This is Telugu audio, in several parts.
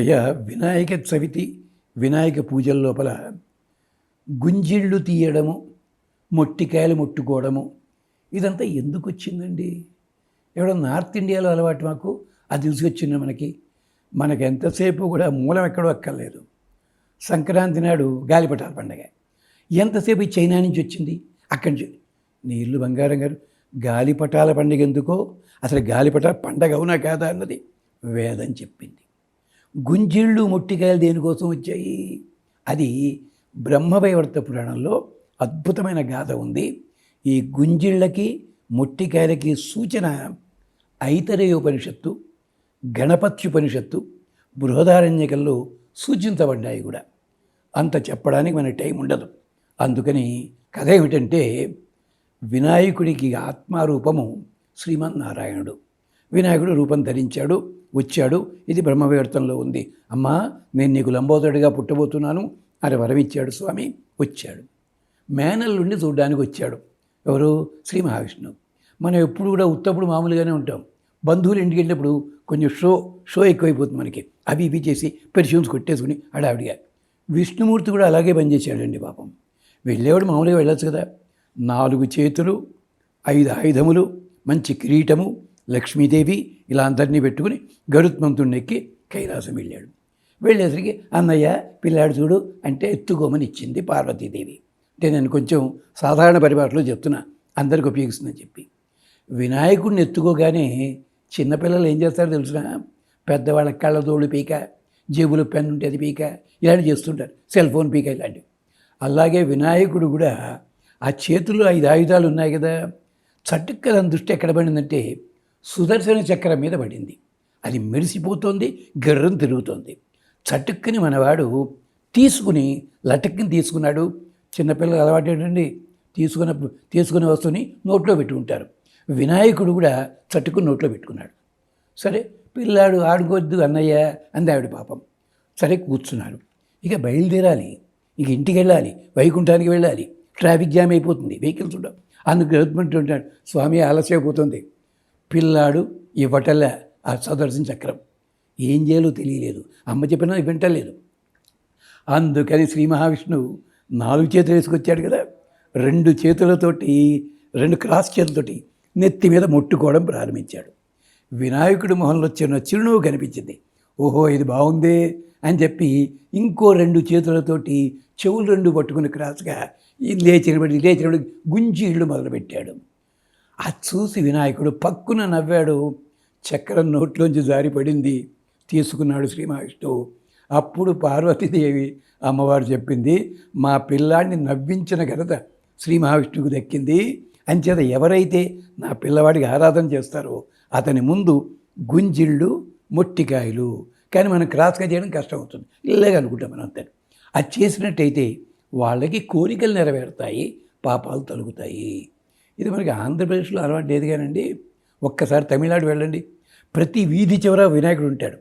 అయ్యా వినాయక చవితి వినాయక పూజల లోపల గుంజిళ్ళు తీయడము మొట్టికాయలు ముట్టుకోవడము ఇదంతా ఎందుకు వచ్చిందండి? ఎవడో నార్త్ ఇండియాలో అలవాటు మాకు అది తీసుకొచ్చింది మనకి. మనకు ఎంతసేపు కూడా మూలం ఎక్కడో అక్కర్లేదు. సంక్రాంతి నాడు గాలిపటాల పండగ. ఎంతసేపు ఈ చైనా నుంచి వచ్చింది? అక్కడి నుంచి. నీళ్ళు బంగారం గారు గాలిపటాల పండుగ ఎందుకో? అసలు గాలిపటాల పండగ అవునా కాదా అన్నది వేదం చెప్పింది. గుంజిళ్ళు ముట్టికాయలు దేనికోసం వచ్చాయి? అది బ్రహ్మవైవర్త పురాణంలో అద్భుతమైన గాథ ఉంది. ఈ గుంజిళ్ళకి ముట్టికాయలకి సూచన ఐతరేయోపనిషత్తు గణపత్యుపనిషత్తు బృహదారణ్యకల్లో సూచించబడ్డాయి కూడా. అంత చెప్పడానికి మనకి టైం ఉండదు. అందుకని కథ ఏమిటంటే వినాయకుడికి ఆత్మారూపము శ్రీమన్నారాయణుడు. వినాయకుడు రూపం ధరించాడు వచ్చాడు. ఇది బ్రహ్మవేర్తంలో ఉంది. అమ్మా నేను నీకు లంబోదరుడిగా పుట్టబోతున్నాను. అని వరమిచ్చాడు స్వామి వచ్చాడు. మేనల్లుండి చూడడానికి వచ్చాడు. ఎవరు? శ్రీ మహావిష్ణువు. మనం ఎప్పుడు కూడా ఉత్తప్పుడు మామూలుగానే ఉంటాం. బంధువులు ఇంటికి వెళ్ళినప్పుడు కొంచెం షో షో ఎక్కువైపోతుంది మనకి. అవి ఇవి చేసి పెర్ఫ్యూమ్స్ కొట్టేసుకుని హడావిడిగా. విష్ణుమూర్తి కూడా అలాగే పనిచేశాడండి పాపం. వెళ్ళేవాడు మామూలుగా వెళ్ళొచ్చు కదా. నాలుగు చేతులు ఐదు ఆయుధములు మంచి కిరీటము లక్ష్మీదేవి ఇలా అందరినీ పెట్టుకుని గరుత్మంతుడిని ఎక్కి కైలాసం వెళ్ళాడు. వెళ్ళేసరికి అన్నయ్య పిల్లాడు చూడు అంటే ఎత్తుకోమని ఇచ్చింది పార్వతీదేవి. అంటే నేను కొంచెం సాధారణ పరిభాషలో చెప్తున్నా అందరికి ఉపయోగిస్తుందని చెప్పి. వినాయకుడిని ఎత్తుకోగానే చిన్నపిల్లలు ఏం చేస్తారో తెలుసిన? పెద్దవాళ్ళ కళ్ళతోడు పీక జేబులో పెన్ ఉంటే అది పీక ఇలాంటివి చేస్తుంటారు. సెల్ ఫోన్ పీక ఇలాంటివి. అలాగే వినాయకుడు కూడా ఆ చేతుల్లో ఐదు ఆయుధాలు ఉన్నాయి కదా చటుక్క దాని దృష్టి ఎక్కడ పడిందంటే సుదర్శన చక్రం మీద పడింది. అది మెరిసిపోతుంది గర్రం తిరుగుతోంది. చటుక్కుని మనవాడు తీసుకుని లటక్కుని తీసుకున్నాడు. చిన్నపిల్లలు అలవాటు ఏంటండి? తీసుకున్నప్పుడు తీసుకునే వస్తువుని నోట్లో పెట్టుకుంటారు వినాయకుడు కూడా చట్టుకుని నోట్లో పెట్టుకున్నాడు. సరే పిల్లాడు ఆడుకోవద్దు అన్నయ్య అంది ఆవిడ పాపం. సరే కూర్చున్నారు. ఇక బయలుదేరాలి. ఇక ఇంటికి వెళ్ళాలి. వైకుంఠానికి వెళ్ళాలి. ట్రాఫిక్ జామ్ అయిపోతుంది. వెహికల్స్ ఉండవు. అందుకు గవర్నమెంట్ ఉంటాడు స్వామి ఆలస్యం అయిపోతుంది పిల్లాడు ఇవ్వటలే ఆ సదర్శన చక్రం. ఏం చేయాలో తెలియలేదు. అమ్మ చెప్పినా వింటలేదు. అందుకని శ్రీ మహావిష్ణువు నాలుగు చేతులు వేసుకొచ్చాడు కదా. రెండు చేతులతోటి రెండు క్రాస్ చేతులతోటి నెత్తి మీద ముట్టుకోవడం ప్రారంభించాడు. వినాయకుడి మొహంలో చిన్న చిరునవ్వు కనిపించింది. ఓహో ఇది బాగుందే అని చెప్పి ఇంకో రెండు చేతులతోటి చెవులు రెండు పట్టుకుని క్రాస్గా ఈ లేచినబడి లేచినబడి గుంజీళ్ళు మొదలుపెట్టాడు. అది చూసి వినాయకుడు పక్కున నవ్వాడు. చక్రం నోట్లోంచి జారిపడింది తీసుకున్నాడు శ్రీ మహావిష్ణువు. అప్పుడు పార్వతీదేవి అమ్మవారు చెప్పింది మా పిల్లాడిని నవ్వించిన ఘనత శ్రీ మహావిష్ణువుకు దక్కింది. అంచేత ఎవరైతే నా పిల్లవాడికి ఆరాధన చేస్తారో అతని ముందు గుంజిళ్ళు మొట్టికాయలు. కానీ మనం క్రాస్గా చేయడం కష్టం అవుతుంది ఇలాగ అనుకుంటాం మనం అంతే. అది చేసినట్టయితే వాళ్ళకి కోరికలు నెరవేరుతాయి పాపాలు తొలగుతాయి. ఇది మనకి ఆంధ్రప్రదేశ్లో అలవాటు లేదు కానండి. ఒక్కసారి తమిళనాడు వెళ్ళండి. ప్రతి వీధి చివర వినాయకుడు ఉంటాడు.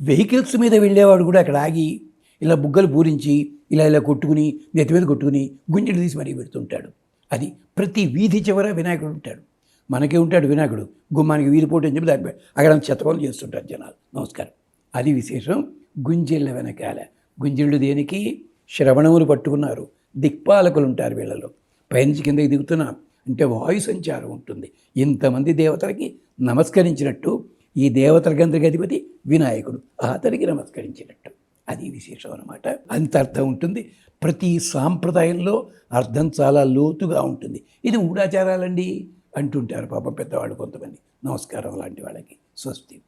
వెహికల్స్ మీద వెళ్ళేవాడు కూడా అక్కడ ఆగి ఇలా బుగ్గలు పూరించి ఇలా ఇలా కొట్టుకుని నెత్తి మీద కొట్టుకుని గుంజలు తీసి మరీ పెడుతుంటాడు. అది ప్రతి వీధి చివర వినాయకుడు ఉంటాడు. మనకే ఉంటాడు వినాయకుడు. గుమ్మానికి వీధి పోటీ అని చెప్పి దాని అక్కడ చెత్తకోలు చేస్తుంటారు జనాలు. నమస్కారం. అది విశేషం. గుంజిళ్ళ వెనకాల. గుంజిళ్ళు దేనికి? శ్రవణములు పట్టుకున్నారు. దిక్పాలకులు ఉంటారు వీళ్ళలో. పైనుంచి కిందకి దిగుతున్నా అంటే వాయు సంచారం ఉంటుంది. ఇంతమంది దేవతలకి నమస్కరించినట్టు ఈ దేవతలకందరికి అధిపతి వినాయకుడు అతనికి నమస్కరించినట్టు. అది విశేషం అనమాట అంత అర్థం ఉంటుంది. ప్రతి సాంప్రదాయంలో అర్థం చాలా లోతుగా ఉంటుంది. ఇది మూడాచారాలండి అంటుంటారు పాపం పెద్దవాళ్ళు కొంతమంది. నమస్కారం లాంటి వాళ్ళకి. స్వస్తి.